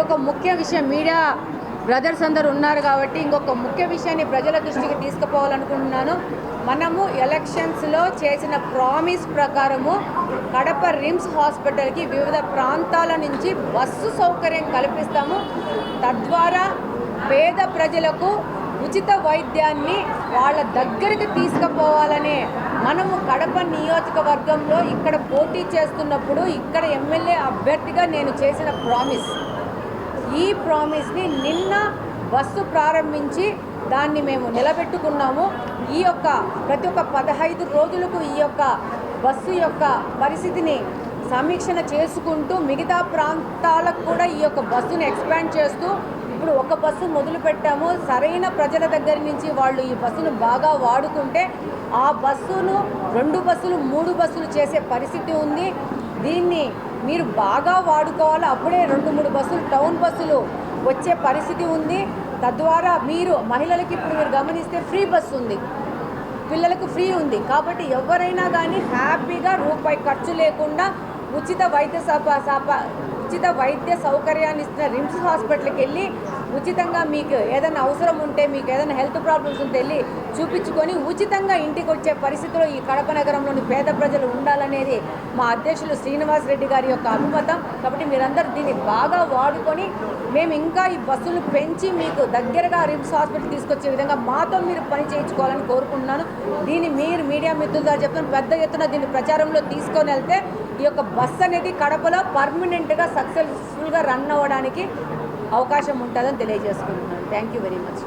ఇంకొక ముఖ్య విషయం మీడియా బ్రదర్స్ అందరు ఉన్నారు కాబట్టి ఇంకొక ముఖ్య విషయాన్ని ప్రజల దృష్టికి తీసుకుపోవాలనుకుంటున్నాను. మనము ఎలక్షన్స్లో చేసిన ప్రామిస్ ప్రకారము కడప రిమ్స్ హాస్పిటల్కి వివిధ ప్రాంతాల నుంచి బస్సు సౌకర్యం కల్పిస్తాము. తద్వారా పేద ప్రజలకు ఉచిత వైద్యాన్ని వాళ్ళ దగ్గరికి తీసుకుపోవాలనే మనము కడప నియోజకవర్గంలో ఇక్కడ పోటీ చేస్తున్నప్పుడు ఇక్కడ ఎమ్మెల్యే అభ్యర్థిగా నేను చేసిన ప్రామిస్. ఈ ప్రామిస్ని నిన్న బస్సు ప్రారంభించి దాన్ని మేము నిలబెట్టుకున్నాము. ఈ యొక్క ప్రతి ఒక్క పదహైదు రోజులకు ఈ యొక్క బస్సు యొక్క పరిస్థితిని సమీక్షణ చేసుకుంటూ మిగతా ప్రాంతాలకు కూడా ఈ యొక్క బస్సును ఎక్స్పాండ్ చేస్తూ ఇప్పుడు ఒక బస్సు మొదలు పెట్టాము సరైన ప్రజల దగ్గర నుంచి వాళ్ళు ఈ బస్సును బాగా వాడుకుంటే ఆ బస్సును రెండు బస్సులు మూడు బస్సులు చేసే పరిస్థితి ఉంది. దీన్ని మీరు బాగా వాడుకోవాలి. అప్పుడే రెండు మూడు బస్సులు టౌన్ బస్సులు వచ్చే పరిస్థితి ఉంది. తద్వారా మీరు మహిళలకి ఇప్పుడు మీరు గమనిస్తే ఫ్రీ బస్సు ఉంది. పిల్లలకు ఫ్రీ ఉంది. కాబట్టి ఎవరైనా కానీ హ్యాపీగా రూపాయి ఖర్చు లేకుండా ఉచిత వైద్య సప సప ఉచిత వైద్య సౌకర్యాన్ని ఇస్తున్న రిమ్స్ హాస్పిటల్కి వెళ్ళి ఉచితంగా మీకు ఏదైనా అవసరం ఉంటే మీకు ఏదైనా హెల్త్ ప్రాబ్లమ్స్ ఉంటే వెళ్ళి చూపించుకొని ఉచితంగా ఇంటికి వచ్చే పరిస్థితిలో ఈ కడప నగరంలోని పేద ప్రజలు ఉండాలనేది మా అధ్యక్షులు శ్రీనివాస్ రెడ్డి గారి యొక్క అనుమతం. కాబట్టి మీరందరూ దీన్ని బాగా వాడుకొని మేము ఇంకా ఈ బస్సులు పెంచి మీకు దగ్గరగా రిమ్స్ హాస్పిటల్ తీసుకొచ్చే విధంగా మాతో మీరు పని చేయించుకోవాలని కోరుకుంటున్నాను. దీన్ని మీరు మీడియా మిత్రుల ద్వారా చెప్తున్న పెద్ద ఎత్తున దీన్ని ప్రచారంలో తీసుకొని వెళ్తే ఈ యొక్క బస్ అనేది కడపలో పర్మనెంట్గా సక్సెస్ఫుల్గా రన్ అవ్వడానికి అవకాశం ఉంటుందని తెలియజేసుకుంటున్నాను. Thank you very much